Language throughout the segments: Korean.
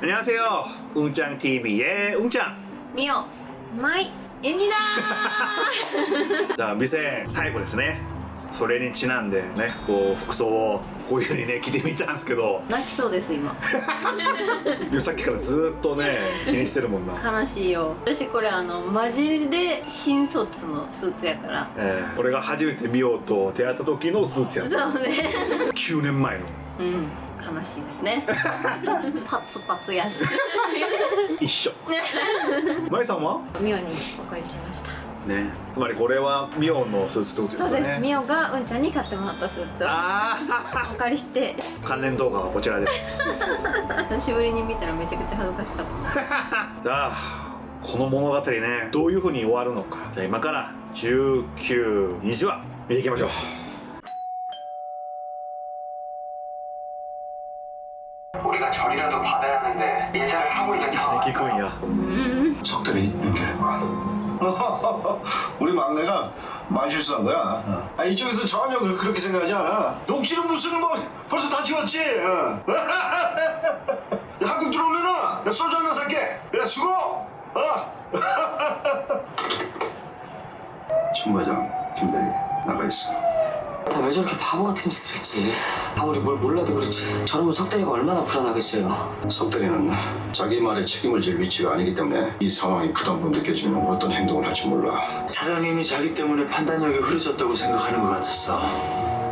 안녕하세요. 웅짱 TV의 웅짱. みよマイエニだ 자, 미생 사이버 ですね。それにちなんでね、こう服装をこういう風にね着てみたんですけど、泣きそうです今さっきからずっとね気にしてるもんな。悲しいよ私これあのマジで新卒のスーツやからえー、俺が初めて見ようと出会った時のスーツやった。そうね9年前の。うん 悲しいですね パツパツやし一緒。まいさんは？ミオにお借りしましたね。つまりこれはミオのスーツってことですよね。そうですミオがうんちゃんに買ってもらったスーツをあお借りしてあ、関連動画はこちらです。久しぶりに見たらめちゃくちゃ恥ずかしかったさあこの物語ねどういう風に終わるのかじゃあ今から1920話見ていきましょう 절이라도 받아야 하는데 인사를 하고 있는 상황. 기kun이야. 석들이 이렇게. 우리 막내가 말 실수한 거야. 아, 이쪽에서 전혀 그- 그렇게 생각하지 않아. 녹취는 무슨 뭐 벌써 다 지웠지? 어. 야, 한국 들어오면은 야, 소주 한잔 살게. 그래 수고. 어. 총과장 김대리 나가 있어 아, 왜 저렇게 바보 같은 짓을 했지? 아무리 뭘 몰라도 그렇지. 저러면 석대리가 얼마나 불안하겠어요. 석대리는 자기 말에 책임을 질 위치가 아니기 때문에 이 상황이 부담으로 느껴지면 어떤 행동을 할지 몰라 사장님이 자기 때문에 판단력이 흐려졌다고 생각하는 것 같았어.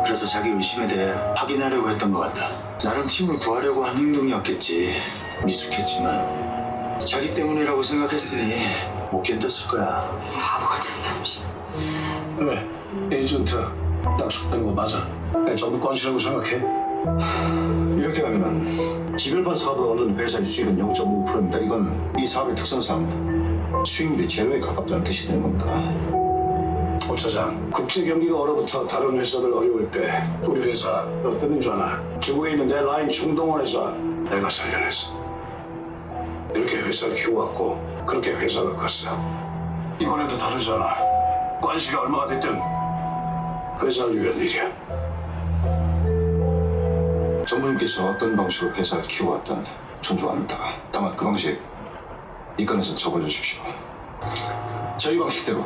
그래서 자기 의심에 대해 확인하려고 했던 것 같다. 나름 팀을 구하려고 한 행동이었겠지. 미숙했지만 자기 때문이라고 생각했으니 못 견뎠을 거야. 바보 같은 남자. 왜? 에이전트 약속된 거 맞아? 내 전부 건실하고 생각해? 이렇게 하면은 지별반 사업을 얻는 회사의 수익은 0.5%입니다. 이건 이 사업의 특성상 수익률이 제로에 가깝다는 뜻이 되는 겁니다. 오 차장, 국제 경기가 얼어붙어 다른 회사들 어려울 때 우리 회사 어땠는 줄 아나? 중국에 있는 내 라인 중동원에서 내가 살려냈어. 이렇게 회사를 키워왔고 그렇게 회사가 컸어. 이번에도 다르잖아. 관시가 얼마가 됐든 회사를 위한 일이야. 정부님께서 어떤 방식으로 회사를 키워왔든 존중합니다. 다만 그 방식 이건에서 접어주십시오. 저희 방식대로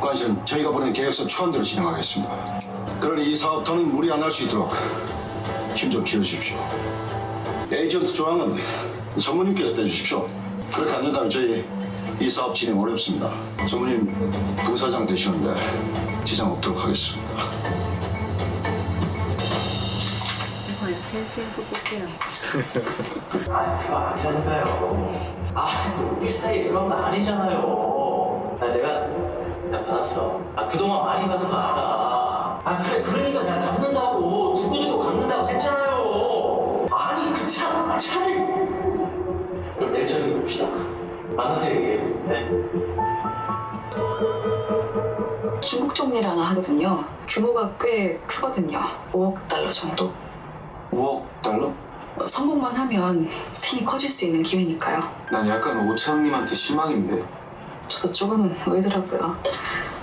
관시는 저희가 보낸 계획서 초안대로 진행하겠습니다. 그러니 이 사업 더는 무리 안 할 수 있도록 힘 좀 키워주십시오. 에이전트 조항은 전무님께서 빼주십시오. 그렇게 안 된다면 저희 이 사업 진행 어렵습니다. 전무님 부사장 되시는데 지장 없도록 하겠습니다. もはや宣戦布告やん 아, 그거 아니라니까요. 아, 우리 사이 그런 거 아니잖아요. 아, 내가, 내가 받았어. 아, 그동안 많이 받은 거 알아. 아, 그래, 그러니까 내가 갚는다고. 두고두고 갚는다고 했잖아요. 아니, 그 차, 아, 차를. 그럼 내일 저녁에 봅시다. 만나서 얘기해. 네? 중국 정리를 하나 하거든요. 규모가 꽤 크거든요. 5억 달러 정도. 5억 달러? 어, 성공만 하면 팀이 커질 수 있는 기회니까요. 난 약간 오차장님한테 실망인데 저도 조금은 의더라고요.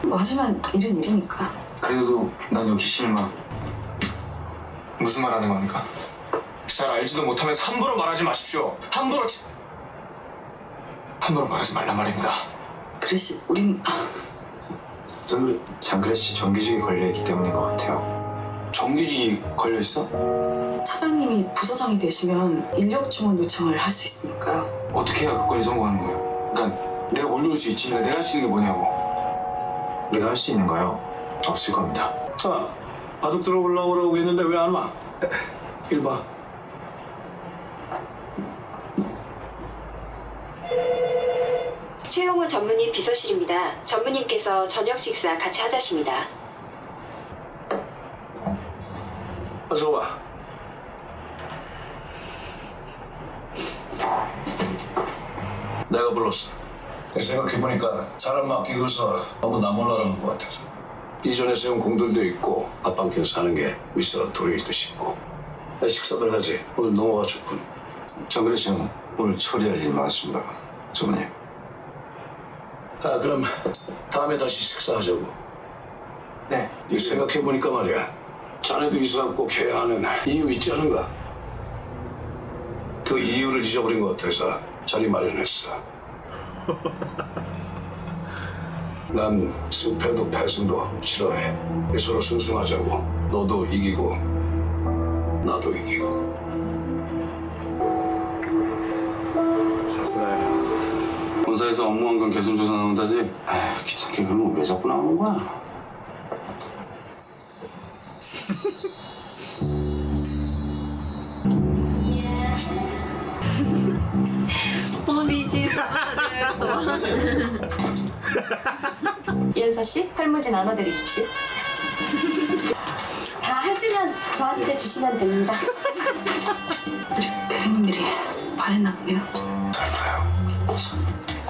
뭐 하지만 일은 일이니까. 그래도 난 여기 실망 무슨 말 하는 겁니까? 잘 알지도 못하면서 함부로 말하지 마십시오 함부로 치... 함부로 말하지 말란 말입니다 그래시 우린 아, 장그래 씨 정규직이 걸려 있기 때문인 것 같아요 정규직이 걸려 있어? 차장님이 부서장이 되시면 인력 지원 요청을 할 수 있으니까요. 어떻게 해야 그 건이 성공하는 거예요? 그러니까 내가 올려올 수 있지 내가 할 수 있는 게 뭐냐고 내가 할 수 있는 거요? 없을 겁니다 아, 바둑 들어 올라오라고 했는데 왜 안 와? 일 봐. 최용호 전무님 비서실입니다. 전무님께서 저녁 식사 같이 하자십니다. 어서 와. 내가 불렀어. 생각해보니까 사람 맡기고서 너무 나몰라라는 것 같아서. 이전에 세운 공들도 있고 앞방길 사는 게 윗사람 도리일 듯 싶고. 야, 식사들 하지. 오늘 넘어가 줬군. 장그래 씨는 오늘 처리할 일 많습니다. 전무님. 아, 그럼 다음에 다시 식사하자고. 네. 네 생각해보니까 말이야. 자네도 이사 꼭 해야 하는 이유 있지 않은가? 그 이유를 잊어버린 것 같아서 자리 마련했어. 난 승패도 패승도 싫어해. 서로 승승하자고. 너도 이기고, 나도 이기고. 사스라야. 본사에서 업무한 건 개선 조사 나온다지. 아 귀찮게 그럼 왜 자꾸 나오는 거야? 뻔이지 이은서 씨 설문지 나눠드리십시오. 다 하시면 저한테 주시면 됩니다. 다른 일이 바랬나 보요. 잘 봐요.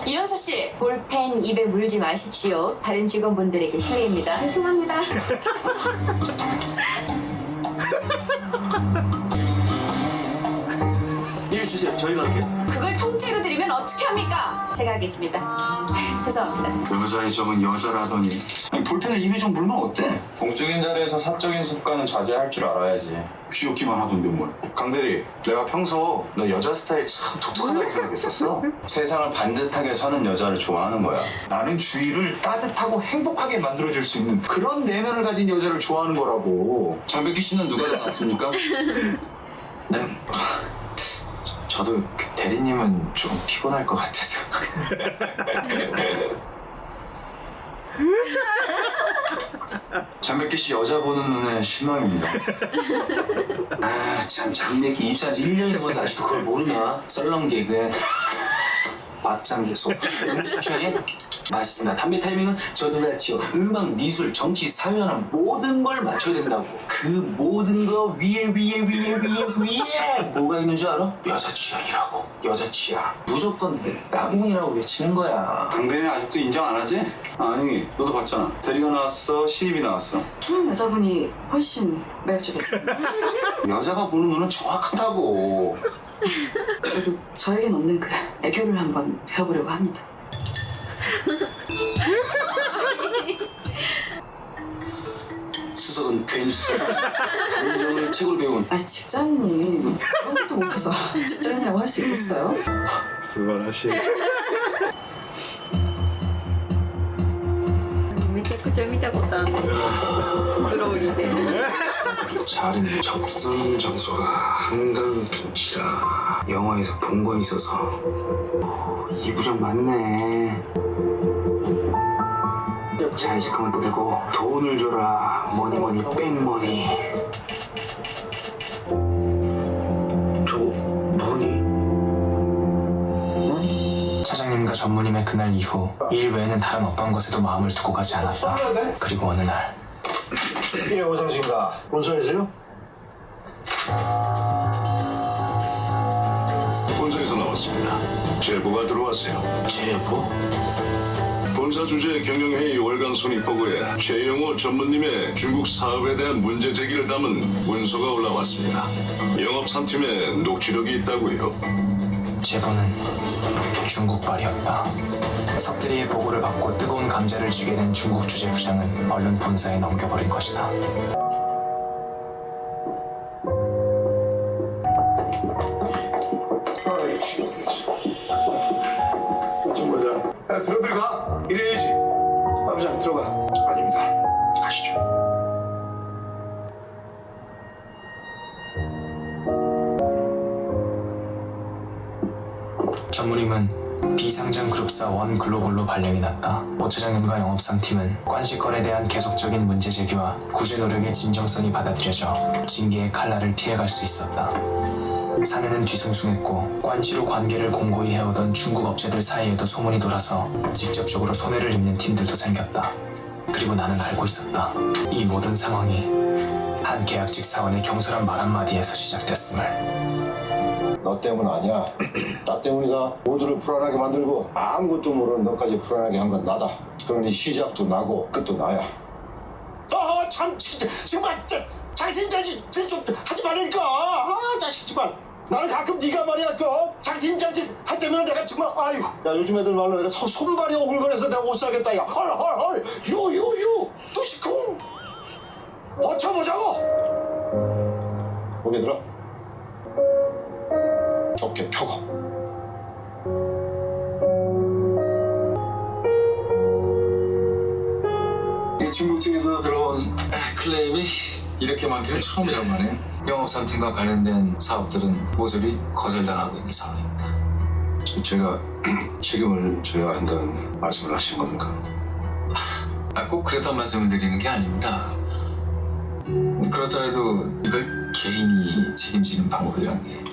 이은서 씨, 볼펜 입에 물지 마십시오. 다른 직원분들에게 실례입니다. 죄송합니다. 일 주세요 저희가 할게요 그걸 통째로 드리면 어떻게 합니까? 제가 하겠습니다. 죄송합니다. 여자의 적은 여자라더니 아니 볼펜을 입에 좀 물면 어때? 공적인 자리에서 사적인 습관은 자제할 줄 알아야지. 귀엽기만 하던데 뭘 강대리 내가 평소 너 여자 스타일 참 독특하다고 생각했었어 세상을 반듯하게 사는 여자를 좋아하는 거야. 나는 주위를 따뜻하고 행복하게 만들어줄 수 있는 그런 내면을 가진 여자를 좋아하는 거라고 장백기 씨는 누가 더 낫습니까? 네. 저도 그 대리님은 좀 피곤할 것 같아서 장백기 씨 여자 보는 눈에 실망입니다. 아 참 장례기 입사한 지 1년이 넘었는데 아직도 그걸 모르나? 썰렁 개그 막장 계속 음식 취향에 맛있습니다. 담배 타이밍은 저도 같이요. 음악 미술 정치 사회나 모든 걸 맞춰야 된다고. 그 모든 거 위에 위에 위에 위에 위에. 뭐가 있는 줄 알아? 여자 취향이라고. 여자 취향. 무조건 따봉이라고 외치는 거야. 강대리는 아직도 인정 안 하지? 아니 너도 봤잖아. 대리가 나왔어 신입이 나왔어. 신혼 여자분이 훨씬 매력적이었어요. 여자가 보는 눈은 정확하다고 그래도 저에겐 없는 그 애교를 한번 배워보려고 합니다. 수석은 괜히 수석 감정을 책으로 배운 아 직장인이 그런 것도 못해서 직장인이라고 할 수 있겠어요? 素晴らしいめちゃくちゃ見たことあるのブローリーで 자리는 적선 장소가 한강 둔치라 영화에서 본 건 있어서. 어, 이 부장 맞네. 자의식 그만 떠대고 돈을 줘라. 머니머니 백머니. 저 머니? 차장님과 전무님의 그날 이후 일 외에는 다른 어떤 것에도 마음을 두고 가지 않았다. 그리고 어느 날 예, 오장신가. 본사에서요? 본사에서 나왔습니다. 제보가 들어왔어요. 제보? 본사 주재 경영회의 월간 손익보고에 최영호 전무님의 중국 사업에 대한 문제 제기를 담은 문서가 올라왔습니다. 영업 3팀에 녹취록이 있다고요. 제보는 중국발이었다. 석들이의 보고를 받고 뜨거운 감자를 쥐게 된 중국 주재 부장은 얼른 본사에 넘겨버린 것이다. 아이, 지금 좀 보자. 야, 들어 들어가. 이래야지. 아버장 들어가. 아닙니다. 가시죠. 전무님은 비상장 그룹사 원 글로벌로 발령이 났다. 오 차장님과 영업상팀은 관시건에 대한 계속적인 문제 제기와 구제 노력의 진정성이 받아들여져 징계의 칼날을 피해갈 수 있었다. 사내는 뒤숭숭했고 관시로 관계를 공고히 해오던 중국 업체들 사이에도 소문이 돌아서 직접적으로 손해를 입는 팀들도 생겼다. 그리고 나는 알고 있었다. 이 모든 상황이 한 계약직 사원의 경솔한 말 한마디에서 시작됐음을. 너 때문 아니야. 나 때문이다. 모두를 불안하게 만들고 아무것도 모르는 너까지 불안하게 한 건 나다. 그러니 시작도 나고 끝도 나야. 아, 참, 진짜, 정말, 진짜, 장신자지 좀 하지 말라니까. 아, 자식 정말. 나는 가끔 네가 말이야, 그 장신자지 할 때면 내가 정말 아유. 야, 요즘 애들 말로 내가 손, 손발이 오글거려서 내가 못 살겠다. 야, 헐, 헐, 헐, 요, 요, 요, 뚜시쿵. 버텨보자고. 고개 들어. 이 중국 측에서 들어온 클레임이 이렇게 많기는 처음이란 말이에요. 영업 상팀과 관련된 사업들은 모조리 거절당하고 있는 상황입니다. 제가 책임을 져야 한다는 말씀을 하신 겁니까? 아, 꼭 그렇단 말씀을 드리는 게 아닙니다. 그렇다 해도 이걸 개인이 책임지는 방법이란 게.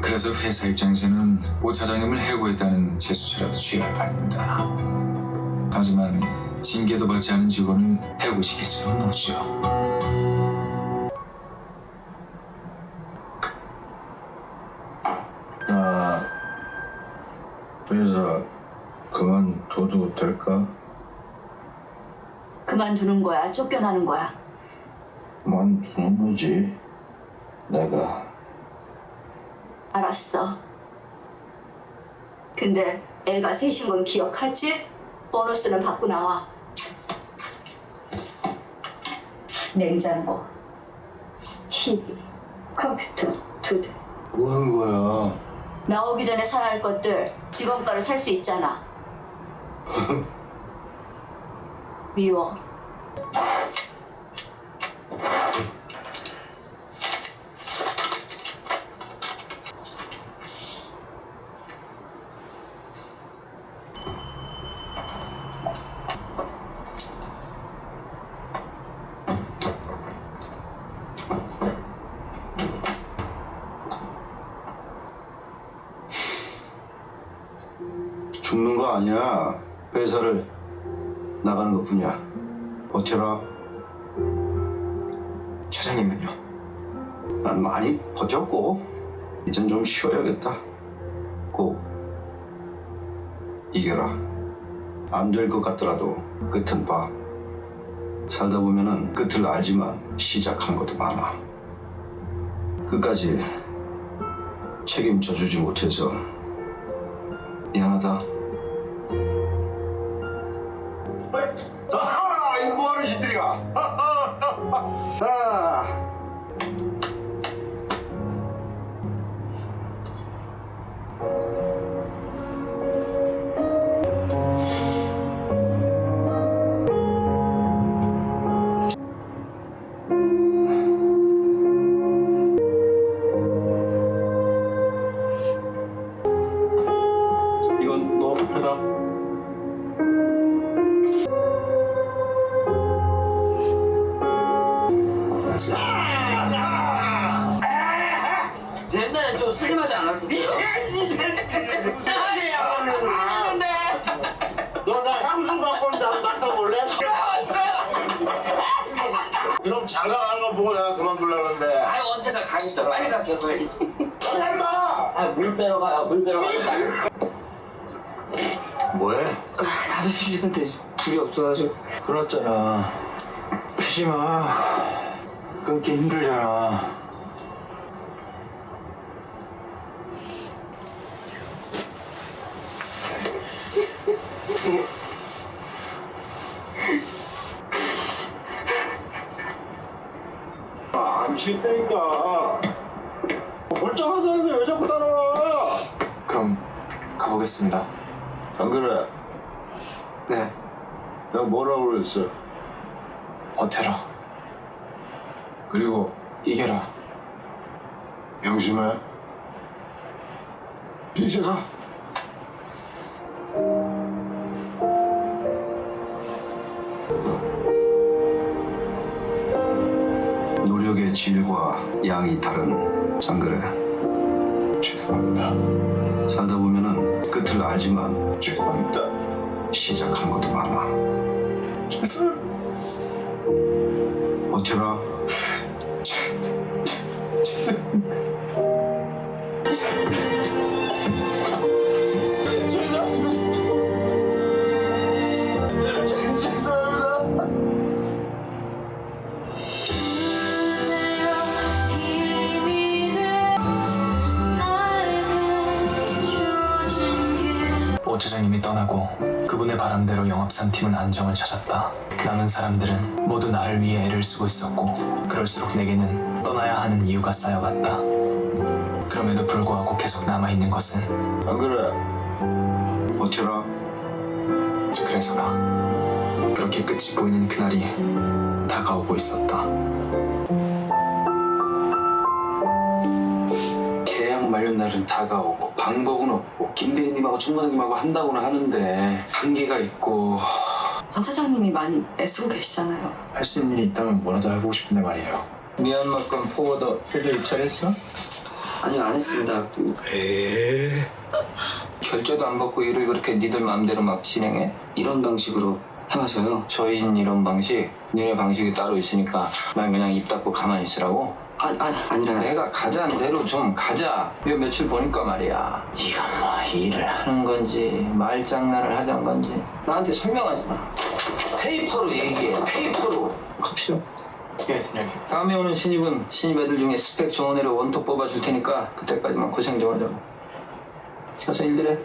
그래서 회사 입장에서는 오 차장님을 해고했다는 재수처라도 취할 판입니다. 하지만 징계도 받지 않은 직원을 해고시킬 수는 없죠. 나 회사 그만둬도 될까? 그만두는 거야? 쫓겨나는 거야? 그만두는 거지 내가 알았어. 근데 애가 셋인 건 기억하지? 보너스는 받고 나와. 냉장고, TV, 컴퓨터 두 대. 뭐 하는 거야? 나오기 전에 사야 할 것들 직원가로 살 수 있잖아. 미워. 죽는 거 아니야. 회사를 나가는 것 뿐이야. 버텨라. 차장님은요? 난 많이 버텼고 이젠 좀 쉬어야겠다. 꼭 이겨라. 안 될 것 같더라도 끝은 봐. 살다 보면은 끝을 알지만 시작한 것도 많아. 끝까지 책임져 주지 못해서 힘들잖아. 안 취했다니까 멀쩡하다는데 왜 자꾸 따라와 그럼 가보겠습니다. 안 그래? 네, 내가 뭐라고 그랬어? 버텨라. 그리고 이겨라. 명심해. 이제가. 노력의 질과 양이 다른 장그래 죄송합니다. 살다 보면은 끝을 알지만 죄송합니다. 시작한 것도 많아. 죄송합니다 버텨라 오 차장님이 떠나고 그분의 바람대로 영업상 팀은 안정을 찾았다. 남은 사람들은 모두 나를 위해 애를 쓰고 있었고 그럴수록 내게는 떠나야 하는 이유가 쌓여갔다. 그럼에도 불구하고 계속 남아있는 것은 안 그래? 어쩌라? 그래서다. 그렇게 끝이 보이는 그날이 다가오고 있었다. 계약 만료 날은 다가오고 방법은 없고 김대리님하고 총무장님하고 한다고는 하는데 한계가 있고 전 차장님이 많이 애쓰고 계시잖아요. 할 수 있는 일이 있다면 뭐라도 해보고 싶은데 말이에요. 미얀마 건 포워더 필드 입찰했어? 아니요 안 했습니다. 그 결제도 안 받고 일을 그렇게 니들 마음대로 막 진행해? 이런 방식으로 해봐서요. 저희는 이런 방식, 니네 방식이 따로 있으니까 난 그냥 입 닫고 가만히 있으라고? 아, 아, 아니라 내가 가자는 대로 좀 가자. 요 며칠 보니까 말이야. 이건 뭐 일을 하는 건지 말장난을 하던 건지 나한테 설명하지 마. 페이퍼로 얘기해. 페이퍼로. 커피 좀. 예, 팀장님. 다음에 오는 신입은 신입 애들 중에 스펙 좋은 애를 원톱 뽑아줄 테니까 그때까지만 고생 좀 하자고. 가서 일들 해.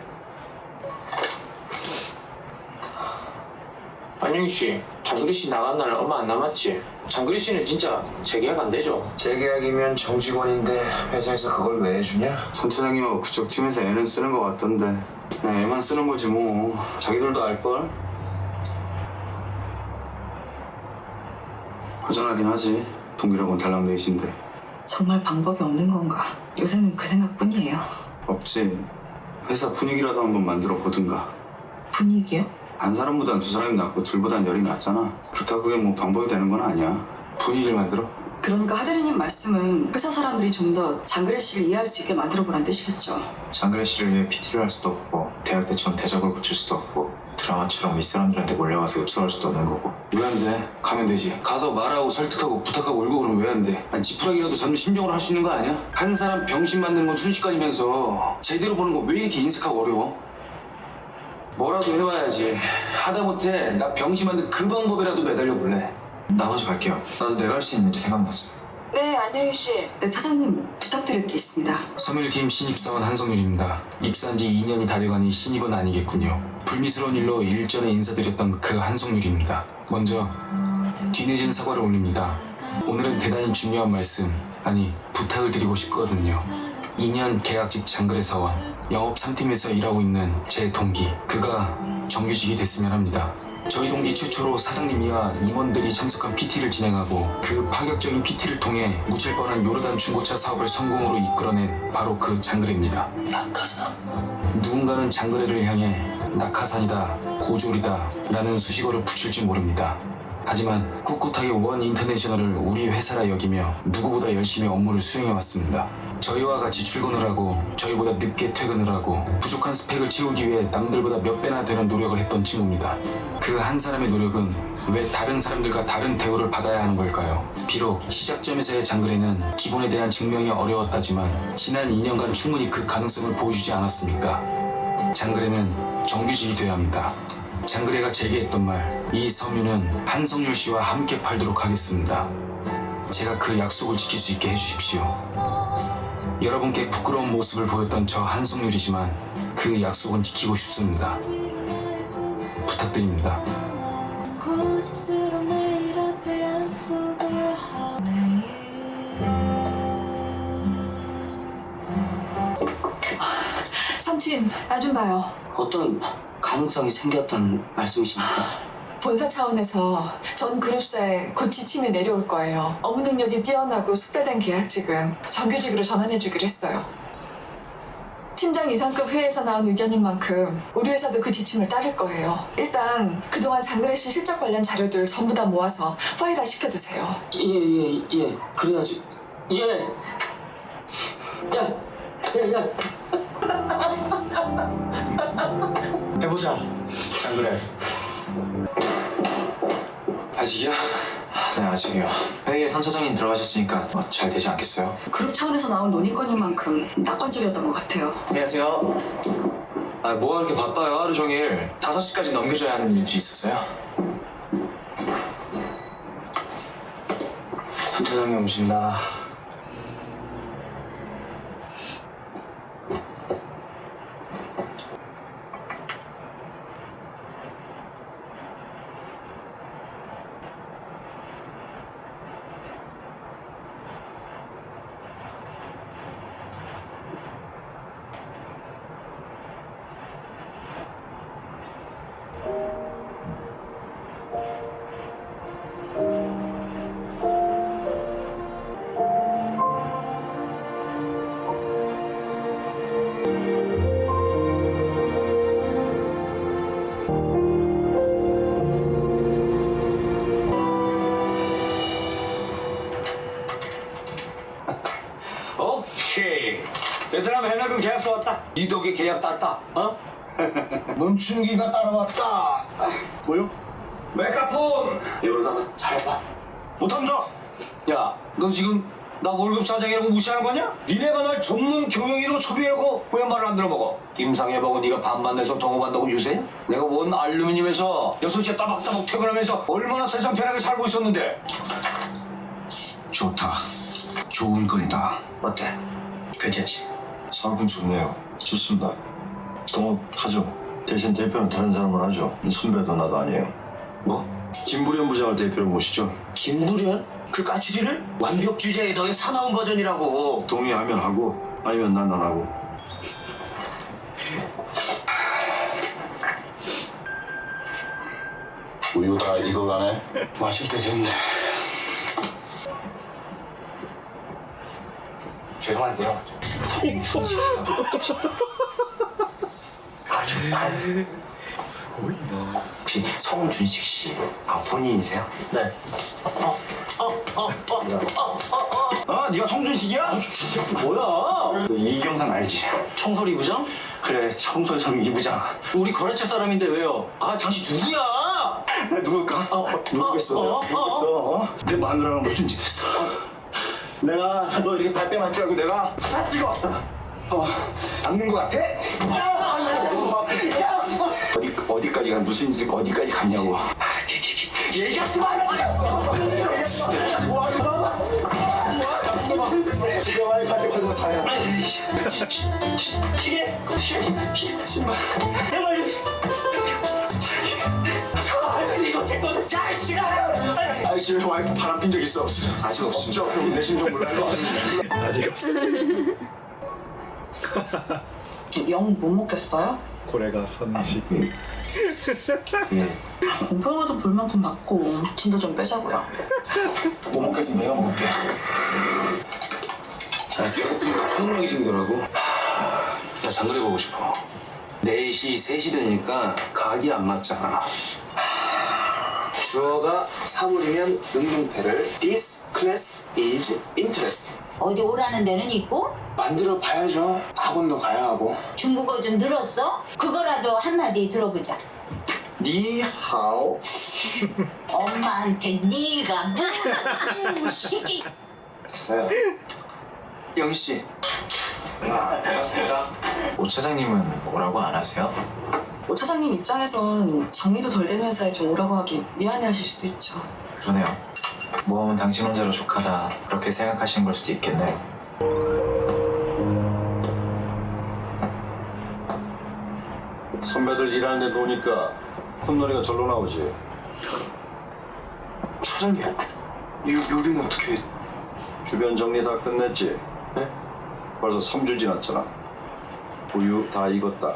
안영희 씨, 장그리 씨 나간 날 얼마 안 남았지? 장그리 씨는 진짜 재계약 안 되죠? 재계약이면 정직원인데 회사에서 그걸 왜 해주냐? 선 차장님하고 그쪽 팀에서 애는 쓰는 것 같던데 그냥 애만 쓰는 거지 뭐 자기들도 알걸? 허전하긴 하지 동기라고는 달랑데이신데 정말 방법이 없는 건가? 요새는 그 생각뿐이에요. 없지 회사 분위기라도 한번 만들어 보든가 분위기요? 한 사람보단 두 사람이 낫고 둘보단 열이 낫잖아 그렇다고 그게 뭐 방법이 되는 건 아니야 분위기를 만들어? 그러니까 하대리님 말씀은 회사 사람들이 좀 더 장그래 씨를 이해할 수 있게 만들어 보란 뜻이겠죠. 장그래 씨를 위해 PT를 할 수도 없고 대학 때처럼 대적을 붙일 수도 없고 드라마처럼 이 사람들한테 몰려가서 흡수할 수도 없는 거고 왜 안 돼? 가면 되지 가서 말하고 설득하고 부탁하고 울고 그러면 왜 안 돼? 아니 지푸라기라도 잡는 심정으로 할 수 있는 거 아니야? 한 사람 병신 만드는 건 순식간이면서 제대로 보는 거 왜 이렇게 인색하고 어려워? 뭐라도 해봐야지 하다 못해 나 병신 만든 그 방법이라도 매달려 볼래 나 먼저 갈게요 나도 내가 할 수 있는 일이 생각났어 네, 안녕히 씨. 네, 차장님 부탁드릴 게 있습니다. 소멸팀 신입사원 한성률입니다. 입사한 지 2년이 다 돼가니 신입은 아니겠군요. 불미스러운 일로 일전에 인사드렸던 그 한성률입니다. 먼저 뒤늦은 사과를 올립니다. 오늘은 대단히 중요한 말씀, 아니 부탁을 드리고 싶거든요. 2년 계약직 장그래 사원, 영업 3팀에서 일하고 있는 제 동기, 그가 정규직이 됐으면 합니다. 저희 동기 최초로 사장님이야 임원들이 참석한 PT를 진행하고 그 파격적인 PT를 통해 묻힐 뻔한 요르단 중고차 사업을 성공으로 이끌어낸 바로 그 장그래입니다. 낙하산. 누군가는 장그래를 향해 낙하산이다, 고졸이다 라는 수식어를 붙일지 모릅니다. 하지만 꿋꿋하게 원 인터내셔널을 우리 회사라 여기며 누구보다 열심히 업무를 수행해 왔습니다. 저희와 같이 출근을 하고 저희보다 늦게 퇴근을 하고 부족한 스펙을 채우기 위해 남들보다 몇 배나 되는 노력을 했던 친구입니다. 그 한 사람의 노력은 왜 다른 사람들과 다른 대우를 받아야 하는 걸까요? 비록 시작점에서의 장그래는 기본에 대한 증명이 어려웠다지만 지난 2년간 충분히 그 가능성을 보여주지 않았습니까? 장그래는 정규직이 돼야 합니다. 장그래가 제게 했던 말, 이 섬유는 한성률 씨와 함께 팔도록 하겠습니다. 제가 그 약속을 지킬 수 있게 해주십시오. 여러분께 부끄러운 모습을 보였던 저 한성률이지만 그 약속은 지키고 싶습니다. 부탁드립니다. 하네 삼팀, 나좀 봐요. 어떤 가능성이 생겼던 말씀이십니까? 본사 차원에서 전 그룹사에 곧 지침이 내려올 거예요. 업무 능력이 뛰어나고 숙달된 계약직은 정규직으로 전환해주기로 했어요. 팀장 이상급 회의에서 나온 의견인 만큼 우리 회사도 그 지침을 따를 거예요. 일단 그동안 장그래 씨 실적 관련 자료들 전부 다 모아서 파일화 시켜두세요. 예예예 예, 그래야지 예. 야, 야, 야. 해보자. 안 그래? 아직이야? 네 아직이요 회의에 선 차장님 들어가셨으니까 뭐잘 되지 않겠어요? 그룹 차원에서 나온 논의건인 만큼 낙관적이었던 것 같아요. 안녕하세요 아 뭐가 그렇게 바빠요 하루 종일 5시까지 넘겨줘야 하는 일들이 있었어요 선 차장님 오신다 이덕의 계약 땄다. 어? 멈춘기가 따라왔다. 뭐요? 메가폰. 이러다가 잘해봐. 못합니다. 야, 너 지금 나 월급 사장이라고 무시하는 거냐? 니네가 날 전문 경영인으로 초빙해놓고 왜 말을 안 들어먹어? 김상해보고 네가 반만 내서 동업한다고 유세야? 내가 원 알루미늄에서 여섯 시에 따박따박 퇴근하면서 얼마나 세상 편하게 살고 있었는데 좋다. 좋은 건이다. 어때? 괜찮지? 사업은 좋네요. 좋습니다. 동업하죠. 대신 대표는 다른 사람을 하죠. 선배도 나도 아니에요. 뭐? 김부련 부장을 대표로 모시죠. 김부련? 그 까추리를? 완벽 주제의 너의 사나운 버전이라고. 동의하면 하고 아니면 난 안 하고. 우유 다 익어가네. 마실 때 됐네. 죄송한데요. 씨. 아주 아주. 혹시 성준식 씨 아, 본인이세요? 네. 아, 네가 성준식이야? 뭐야? 그 이경상 알지? 청소리 부장? 그래, 청소회사는 이 부장. 우리 거래처 사람인데 왜요? 아 당신 누구야? 나 누굴까? 누구겠어? 어, 어, 누구겠어? 어? 내 마누라랑 무슨 짓 했어? 내가 너 이렇게 발뺌 할 줄 알고 내가 다 찍어왔어. 어, 닦는 거 같아? 어디 어디까지 가 무슨 짓 어디까지 갔냐고. 아, 기, 기, 기. 얘기하지 마. 지금 와이파이 받은 거 다야. 시계? 신발. 내 가 여기. 이거 제 건데 자식아! 아저씨 왜 와이프 바람 핀 적 있어? 아직 없습니다. 그럼 내 심정 몰라요. 아직 없어. 영 못 먹겠어요? 고래가 선식. 공평하도 볼 만큼 맞고 진도 좀 빼자고요. 못 먹겠으면 내가 먹을게. 아, 배고프니까 초능력이 생더라고. 나 장거리 보고 싶어. 4시, 3시 되니까 각이 안 맞잖아. 주어가 사물이면 능동태를 This class is interest. 어디 오라는 데는 있고 만들어 봐야죠. 학원도 가야 하고. 중국어 좀 늘었어? 그거라도 한마디 들어보자. 니하오. 엄마한테 네가 뭐라고 시키. 됐어요. 영희 씨. 아, 반갑습니다. 오 차장님은 뭐라고 안 하세요? 오 차장님 입장에선 정리도 덜 된 회사에 좀 오라고 하기 미안해하실 수도 있죠. 그러네요. 모험은 당신 혼자로 족하다 그렇게 생각하시는 걸 수도 있겠네요. 선배들 일하는 데 노니까 콧노래가 절로 나오지. 차장님, 이 요리는 어떻게? 주변 정리 다 끝냈지? 예? 벌써 3주 지났잖아. 우유 다 익었다.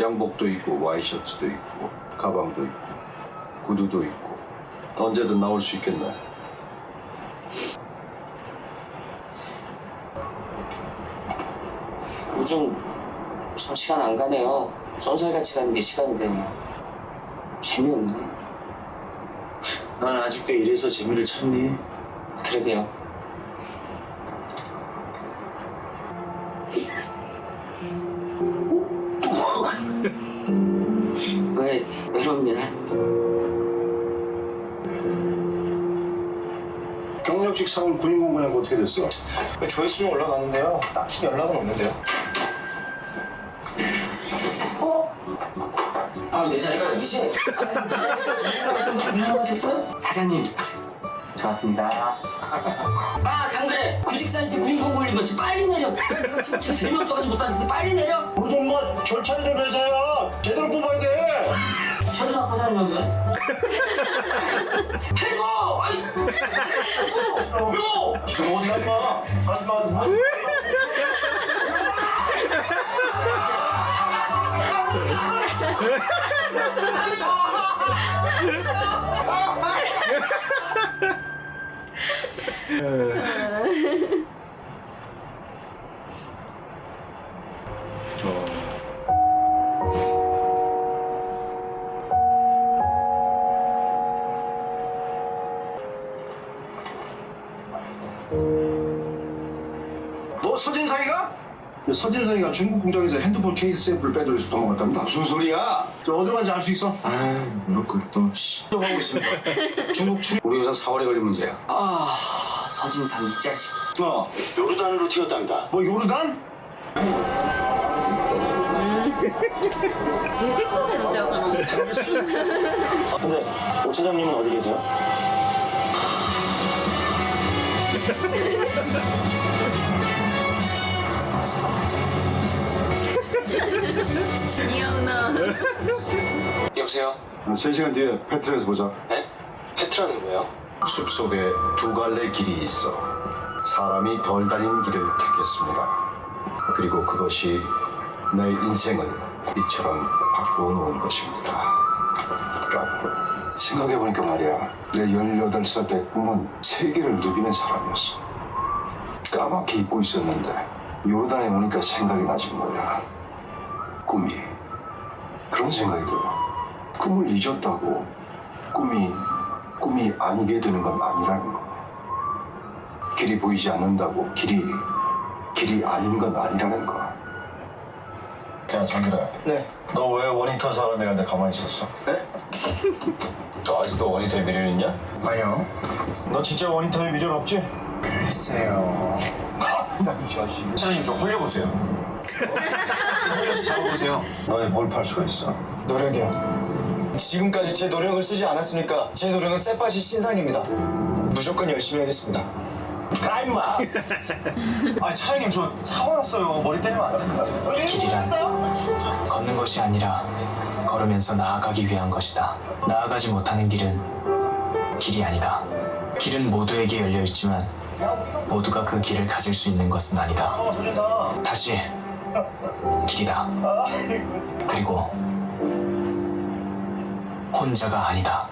양복도 있고 와이셔츠도 있고 가방도 있고 구두도 있고 언제든 나올 수 있겠네. 요즘 참 시간 안 가네요. 쏜살같이 가는 게 시간이 되네요. 재미없네. 난 아직도 이래서 재미를 찾니? 그러게요. 외롭냐? 경력직 사원 군인 공부하고 어떻게 됐어? 조회수는 올라가는데요. 딱히 연락은 없는데요. 아, 내 자리가 여기지? 안녕하셨어요? 사장님, 저 왔습니다. 아, 장그래! 구직 사이트 구인공 걸린 거지 빨리 내려! 진짜 재미없어가지고 못하겠어. 빨리 내려! 모든 뭐 절차 있는 회사야. 제대로 뽑아야 돼. 저도 아까 사람이면서 해줘! 아이! 요! 그럼 어디 갈 거야? 가지 마. 너 핸드폰 케이스 샘플 빼돌렸었던 것 같답니다. 무슨 소리야? 저 어디로 간지 알 수 있어? 아, 이렇게 또 씨. 또 하고 있습니다. 중국 출 우리 회사 4월에 걸린 문제야. 아, 서진상 이 자식. 어, 요르단으로 튀었답니다. 뭐 요르단? 대대국에 넣자고 근데 오 차장님은 어디 계세요? 귀여우나. 여보세요? 아, 3시간 뒤에 페트라에서 보자. 네? 페트라는 뭐예요? 숲속에 두 갈래 길이 있어 사람이 덜 다닌 길을 택했습니다. 그리고 그것이 내 인생을 이처럼 바꾸어 놓은 것입니다. 생각해보니까 말이야. 내 18살 때 꿈은 세계를 누비는 사람이었어. 까맣게 잊고 있었는데 요단에 오니까 생각이 나신 거야 꿈이. 그런 생각이 들어. 꿈을 잊었다고 꿈이 꿈이 아니게 되는 건 아니라는 거. 길이 보이지 않는다고 길이 길이 아닌 건 아니라는 거. 야 장기라. 네. 너왜 워닝턴 사람이란데 가만히 있었어? 네? 너 아직도 워닝턴에 미련 있냐? 아니요. 너 진짜 워닝턴에 미련 없지? 글쎄요 나이 자식. 사장님 좀 홀려보세요 보세요 너의 뭘 팔 수가 있어? 노력이요. 지금까지 제 노력을 쓰지 않았으니까 제 노력은 쎄빠시 신상입니다. 무조건 열심히 하겠습니다. 아 임마! 아 차장님 저 사고 났어요. 머리 때리면 안 됩니다. 길이란 걷는 것이 아니라 걸으면서 나아가기 위한 것이다. 나아가지 못하는 길은 길이 아니다. 길은 모두에게 열려 있지만 모두가 그 길을 가질 수 있는 것은 아니다. 다시 길이다. 그리고 혼자가 아니다.